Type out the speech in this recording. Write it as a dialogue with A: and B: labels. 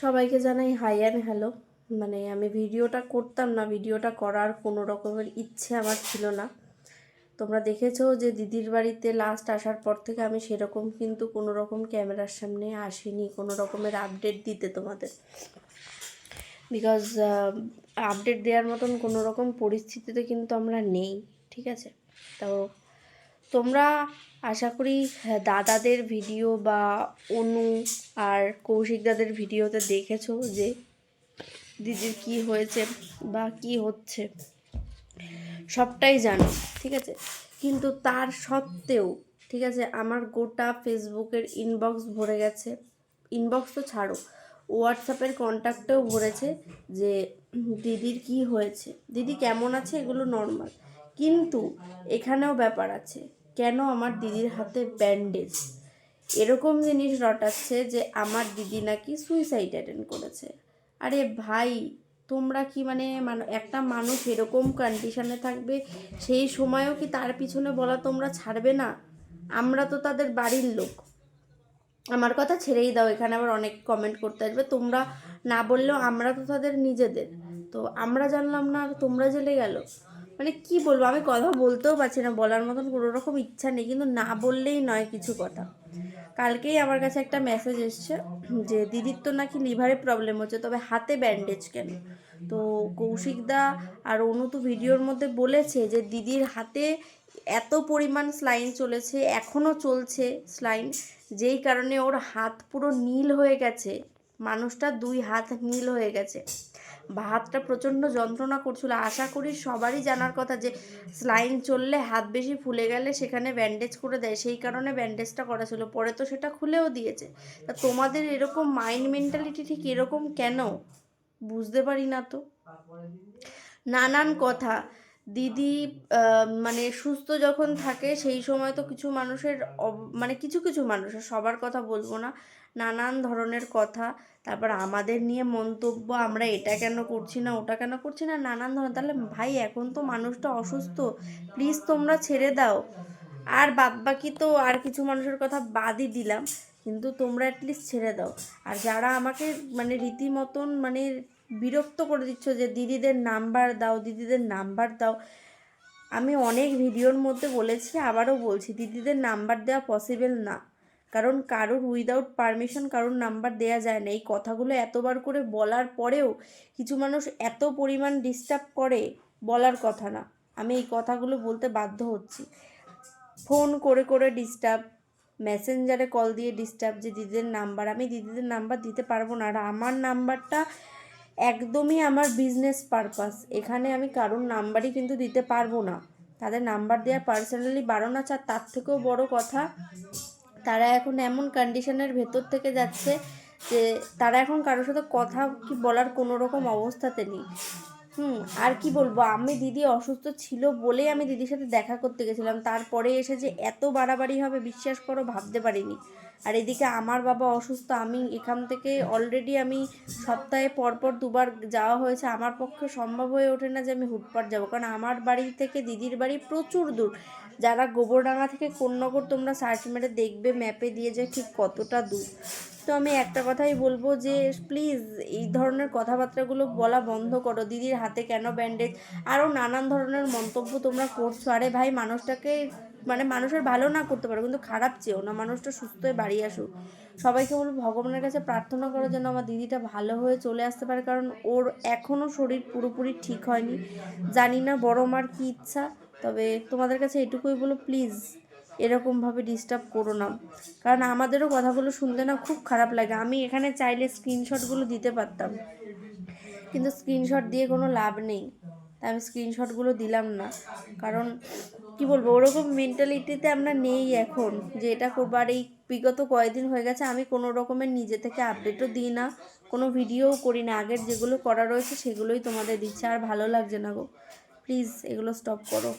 A: সবাইকে জানাই high and hello মানে আমি ভিডিওটা করতাম না, ভিডিওটা করার কোনো রকমের ইচ্ছে আমার ছিল না। তোমরা দেখেছ যে দিদির বাড়িতে লাস্ট আসার পর থেকে আমি সেরকম কিন্তু কোনো রকম ক্যামেরার সামনে আসিনি, কোনো রকমের আপডেট দিতে তোমাদের। বিকজ আপডেট দেওয়ার মতন কোনো রকম পরিস্থিতিতে কিন্তু আমরা নেই, ঠিক আছে? তো তোমরা আশা করি হ্যাঁ, দাদাদের ভিডিও বা অনু আর কৌশিক দাদের ভিডিওতে দেখেছ যে দিদির কি হয়েছে বা কি হচ্ছে। সবটাই জানো ঠিক আছে? কিন্তু তার সত্ত্বেও ঠিক আছে আমার গোটা ফেসবুকের ইনবক্স ভরে গেছে। ইনবক্স তো ছাড়ো হোয়াটসঅ্যাপের কন্ট্যাক্টেও ভরেছে যে দিদির কি হয়েছে। দিদি কেমন আছে? এগুলো নর্মাল কিন্তু এখানেও ব্যাপার আছে। কেন আমার দিদির হাতে ব্যান্ডেজ? এরকম জিনিস রটাচ্ছে যে আমার দিদি নাকি সুইসাইড অ্যাটেন্ড করেছে। আরে ভাই, তোমরা কি মানে একটা মানুষ এরকম কন্ডিশনে থাকবে, সেই সময়ও কি তার পিছনে বলা তোমরা ছাড়বে না? আমরা তো তাদের বাড়ির লোক। আমার কথা ছেড়েই দাও, এখানে আবার অনেক কমেন্ট করতে আসবে। তোমরা না বললেও আমরা তো তাদের নিজেদের। তো আমরা জানলাম না আর তোমরা জেলে গেল। মানে কি বলব, আমি কথা বলতেও পারছি না, বলার মতন কোনো রকম ইচ্ছা নেই, কিন্তু না বললেই নয় কিছু কথা। কালকেই আমার কাছে একটা মেসেজ এসছে যে, দিদির তো নাকি লিভারে প্রবলেম হচ্ছে, তবে হাতে ব্যান্ডেজ কেন? তো কৌশিকদা আর অনু তো ভিডিওর মধ্যে বলেছে যে, দিদির হাতে এত পরিমাণ স্লাইন চলেছে এখনও চলছে স্লাইন যেই কারণে ওর হাত পুরো নীল হয়ে গেছে। মানুষটা দুই হাত নীল হয়ে গেছে। হাতটা প্রচণ্ড যন্ত্রণা করছিল। আশা করি সবারই জানার কথা যে, স্লাইন চললে হাত বেশি ফুলে গেলে সেখানে ব্যান্ডেজ করে দেয়। সেই কারণে ব্যান্ডেজটা করা ছিল। পরে তো সেটা খুলেও দিয়েছে। তা তোমাদের এরকম মাইন্ড মেন্টালিটি ঠিক এরকম কেন? বুঝতে পারি না তো। নানান কথা। দিদি মানে সুস্থ যখন থাকে, সেই সময় তো কিছু মানুষের মানে কিছু কিছু মানুষের সবার কথা বলব না, নানান ধরনের কথা। তারপর আমাদের নিয়ে মন্তব্য, আমরা এটা কেন করছি না, ওটা কেন করছি না, নানান ধরনের। তাহলে ভাই, এখন তো মানুষটা অসুস্থ প্লিজ তোমরা ছেড়ে দাও। আর বাদ বাকি তো আর কিছু মানুষের কথা বাদই দিলাম, কিন্তু তোমরা অ্যাটলিস্ট ছেড়ে দাও। আর যারা আমাকে মানে রীতিমতন মানে বিরক্ত করে দিচ্ছ যে, দিদিদের নাম্বার দাও, দিদিদের নাম্বার দাও। আমি অনেক ভিডিওর মধ্যে বলেছি, আবারও বলছি, দিদিদের নাম্বার দেওয়া পসিবল না। কারণ কারোর উইদাউট পারমিশন কারোর নাম্বার দেওয়া যায় না। এই কথাগুলো এতবার করে বলার পরেও কিছু মানুষ এত পরিমাণ ডিস্টার্ব করে বলার কথা না। আমি এই কথাগুলো বলতে বাধ্য হচ্ছি। ফোন করে করে ডিস্টার্ব মেসেঞ্জারে কল দিয়ে ডিস্টার্ব যে, দিদিদের নাম্বার, আমি দিদিদের নাম্বার দিতে পারব না। আর আমার নাম্বারটা একদমই আমার বিজনেস পারপাস এখানে আমি কারোর নাম্বারই কিন্তু দিতে পারব না। তাদের নাম্বার দেওয়া পার্সোনালি বারণ আছে আর তার থেকেও বড় কথা, তারা এখন এমন কন্ডিশনের ভেতর থেকে যাচ্ছে যে তারা এখন কারোর সাথে কথা কি বলার কোনো রকম অবস্থাতে নেই। হুম, আর কি বলব? আমি দিদি অসুস্থ ছিল বলেই আমি দিদির সাথে দেখা করতে গেছিলাম। তারপরে এসে যে এত বাড়াবাড়ি হবে, বিশ্বাস করো, ভাবতে পারিনি। আর এদিকে আমার বাবা অসুস্থ, আমি এখান থেকে অলরেডি আমি সপ্তাহে পরপর দুবার যাওয়া হয়েছে। আমার পক্ষে সম্ভব হয়ে ওঠে না যে আমি হুটপাট যাব। কারণ আমার বাড়ি থেকে দিদির বাড়ি প্রচুর দূর। যারা গোবরডাঙ্গা থেকে কোন্নগর তোমরা সার্চ মেরে দেখবে ম্যাপে দিয়ে যে ঠিক কতটা দূর। তো আমি একটা কথাই বলব যে প্লিজ এই ধরনের কথাবার্তাগুলো বলা বন্ধ করো। দিদির হাতে কেন ব্যান্ডেজ আরও নানান ধরনের মন্তব্য তোমরা করছ। আরে ভাই, মানুষটাকে মানে মানুষের ভালো না করতে পারো, কিন্তু খারাপ চেয়েও না। মানুষটা সুস্থ হয়ে বাড়ি আসুক। সবাইকে বলব, ভগবানের কাছে প্রার্থনা করো যেন আমার দিদিটা ভালো হয়ে চলে আসতে পারে, কারণ ওর এখনও শরীর পুরোপুরি ঠিক হয়নি। জানি না বড় মার কী ইচ্ছা, তবে তোমাদের কাছে এটুকুই বলো প্লিজ এরকমভাবে ডিস্টার্ব করো না। কারণ আমাদেরও কথাগুলো শুনতে না খুব খারাপ লাগে। আমি এখানে চাইলে স্ক্রিনশটগুলো দিতে পারতাম। কিন্তু স্ক্রিনশট দিয়ে কোনো লাভ নেই। তাই আমি স্ক্রিনশটগুলো দিলাম না। কারণ কি বলব, ওরকম মেন্টালিটিতে আমরা নেই এখন যে এটা করব। আর এই বিগত কয়েকদিন হয়ে গেছে, আমি কোনো রকমের নিজে থেকে আপডেটও দিই না। কোনো ভিডিওও করি না। আগের যেগুলো করা রয়েছে, সেগুলোই তোমাদের দিচ্ছে। আর ভালো লাগছে না গো। প্লিজ এগুলো স্টপ করো।